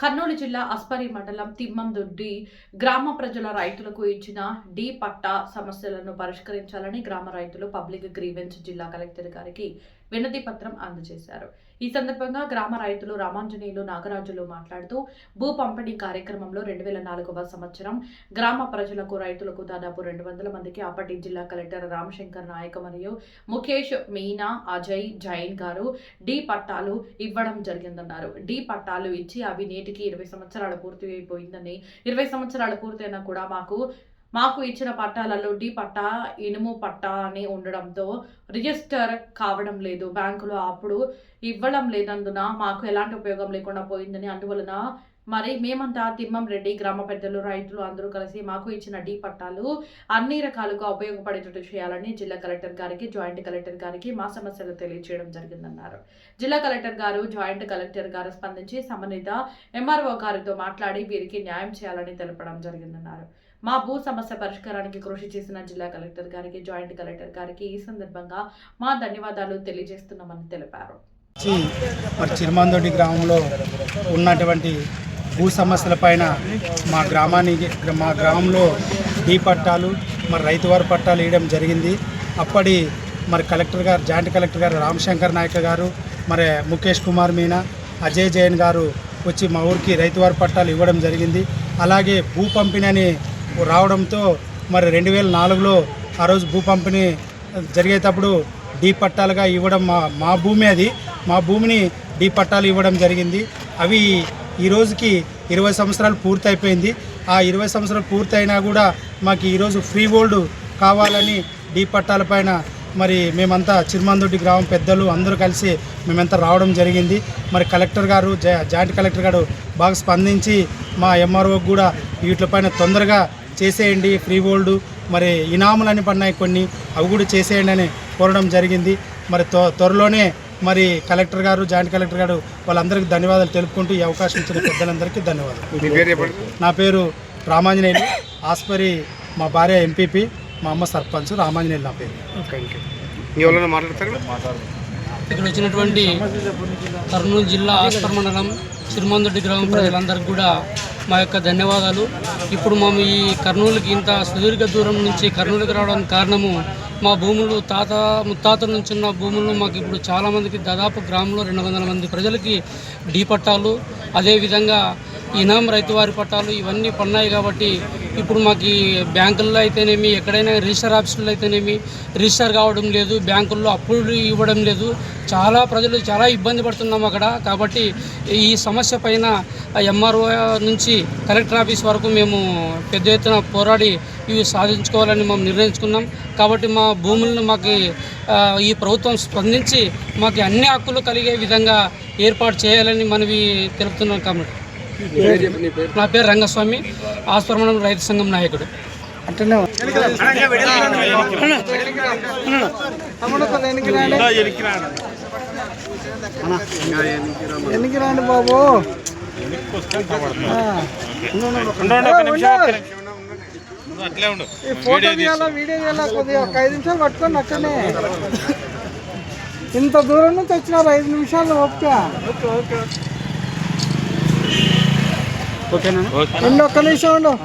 కర్నూలు జిల్లా అస్పరి మండలం తిమ్మందొడ్డి గ్రామ ప్రజల రైతులకు ఇచ్చిన డి పట్టా సమస్యలను పరిష్కరించాలని గ్రామ రైతులు పబ్లిక్ గ్రీవెన్స్ జిల్లా కలెక్టర్ గారికి వినతి పత్రం అందజేశారు. ఈ సందర్భంగా గ్రామ రైతులు రామాంజనేయులు నాగరాజులు మాట్లాడుతూ భూ పంపిణీ కార్యక్రమంలో రెండు వేల నాలుగవ సంవత్సరం గ్రామ ప్రజలకు రైతులకు దాదాపు రెండు వందల మందికి అప్పటి జిల్లా కలెక్టర్ రామశంకర్ నాయక్ మరియు ముఖేష్ మీనా అజయ్ జైన్ గారు డి పట్టాలు ఇవ్వడం జరిగిందన్నారు. డి పట్టాలు ఇచ్చి అవి నేటికి ఇరవై సంవత్సరాలు పూర్తి అయిపోయిందని ఇరవై సంవత్సరాలు పూర్తయినా కూడా మాకు మాకు ఇచ్చిన పట్టాలలో డి పట్టా ఇనుము పట్టా అని ఉండడంతో రిజిస్టర్ కావడం లేదు బ్యాంకులో అప్పుడు. ఇవ్వడం లేనందున మాకు ఎలాంటి ఉపయోగం లేకుండా పోయిందని అందువలన మరి మేమంతా తిమ్మం రెడ్డి గ్రామ పెద్దలు రైతులు అందరూ కలిసి మాకు ఇచ్చిన డి పట్టాలు అన్ని రకాలుగా ఉపయోగపడేటట్టు చేయాలని జిల్లా కలెక్టర్ గారికి జాయింట్ కలెక్టర్ గారికి మా సమస్యలు తెలియజేయడం జరిగిందన్నారు. జిల్లా కలెక్టర్ గారు జాయింట్ కలెక్టర్ గారు స్పందించి సంబంధిత ఎంఆర్ఓ గారితో మాట్లాడి వీరికి న్యాయం చేయాలని తెలపడం జరిగిందన్నారు. మా భూ సమస్య పరిష్కారానికి కృషి చేసిన జిల్లా కలెక్టర్ గారికి జాయింట్ కలెక్టర్ గారికి ఈ సందర్భంగా మా ధన్యవాదాలు తెలియజేస్తున్నామని తెలిపారు. మరి చిరుమందొడ్డి గ్రామంలో ఉన్నటువంటి భూ సమస్యల పైన మా గ్రామానికి మా గ్రామంలో డీ పట్టాలు మరి రైతువారి పట్టాలు వేయడం జరిగింది. అప్పటి మరి కలెక్టర్ గారు జాయింట్ కలెక్టర్ గారు రామశంకర్ నాయక గారు మరి ముఖేష్ కుమార్ మీనా అజయ్ జైన్ గారు వచ్చి మా ఊరికి రైతువారి పట్టాలు ఇవ్వడం జరిగింది. అలాగే భూ పంపిణీ అని రావడంతో మరి రెండు వేల నాలుగులో ఆ రోజు భూ పంపిణీ జరిగేటప్పుడు డీ పట్టాలుగా ఇవ్వడం మా మా భూమి అది. మా భూమిని డీ పట్టాలు ఇవ్వడం జరిగింది. అవి ఈ రోజుకి ఇరవై సంవత్సరాలు పూర్తయిపోయింది. ఆ ఇరవై సంవత్సరాలు పూర్తయినా కూడా మాకు ఈరోజు ఫ్రీ హోల్డ్ కావాలని డీ పట్టాల పైన మరి మేమంతా చిరుమందొడ్డి గ్రామం పెద్దలు అందరూ కలిసి మేమంతా రావడం జరిగింది. మరి కలెక్టర్ గారు జా- జాయింట్ కలెక్టర్ గారు బాగా స్పందించి మా ఎంఆర్ఓకి కూడా వీటిపైన తొందరగా చేసేయండి ఫ్రీ హోల్డ్ మరి ఇనాములని పడినాయి కొన్ని అవి కూడా చేసేయండి అని కోరడం జరిగింది. మరి త్వ త్వరలోనే మరి కలెక్టర్ గారు జాయింట్ కలెక్టర్ గారు వాళ్ళందరికీ ధన్యవాదాలు తెలుపుకుంటూ ఈ అవకాశం ఇచ్చిన పెద్దలందరికీ ధన్యవాదాలు. నా పేరు రామాంజనేయులు. ఆస్పరి మా భార్య ఎంపీపీ మా అమ్మ సర్పంచ్ రామాంజనేయులు నా పేరు. థ్యాంక్ యూ మాట్లాడతారు? ఇక్కడ వచ్చినటువంటి కర్నూలు జిల్లా ఆస్పర్ మండలం సిరిమందొడ్డి గ్రామం ప్రజలందరికీ కూడా మా యొక్క ధన్యవాదాలు. ఇప్పుడు మేము ఈ కర్నూలుకి ఇంత సుదీర్ఘ దూరం నుంచి కర్నూలుకి రావడానికి కారణము మా భూములు తాత ముత్తాతల నుంచి ఉన్న భూములు మాకు ఇప్పుడు చాలామందికి దాదాపు గ్రామంలో రెండు వందల మంది ప్రజలకి డీ పట్టాలు. అదేవిధంగా ఇనాం రైతువారి పట్టాలు ఇవన్నీ పన్నాయి కాబట్టి ఇప్పుడు మాకు ఈ బ్యాంకుల్లో అయితేనేమి ఎక్కడైనా రిజిస్టర్ ఆఫీసుల్లో అయితేనేమి రిజిస్టర్ కావడం లేదు బ్యాంకుల్లో అప్పులు ఇవ్వడం లేదు. చాలా ప్రజలు చాలా ఇబ్బంది పడుతున్నాం అక్కడ. కాబట్టి ఈ సమస్య పైన ఎంఆర్ఓ నుంచి కలెక్టర్ ఆఫీస్ వరకు మేము పెద్ద ఎత్తున పోరాడి ఇవి సాధించుకోవాలని మేము నిర్ణయించుకున్నాం. కాబట్టి మా భూములను మాకు ఈ ప్రభుత్వం స్పందించి మాకు అన్ని హక్కులు కలిగే విధంగా ఏర్పాటు చేయాలని మనవి తెలుపుతున్నాం కాబట్టి. నా పేరు రంగస్వామి. ఆస్పర్మణం రైతు సంఘం నాయకుడు. అట్లనే ఎన్నికి రాండి బాబు ఈ ఫోటో తీయాలా వీడియో తీయాలా కొద్దిగా ఒక ఐదు నిమిషాలు పట్టుకొని అక్కడనే. ఇంత దూరం నుంచి వచ్చినారు ఐదు నిమిషాలు ఓపిక ఓకేనా? ఉండు ఒక్క నిమిషం ఉండవు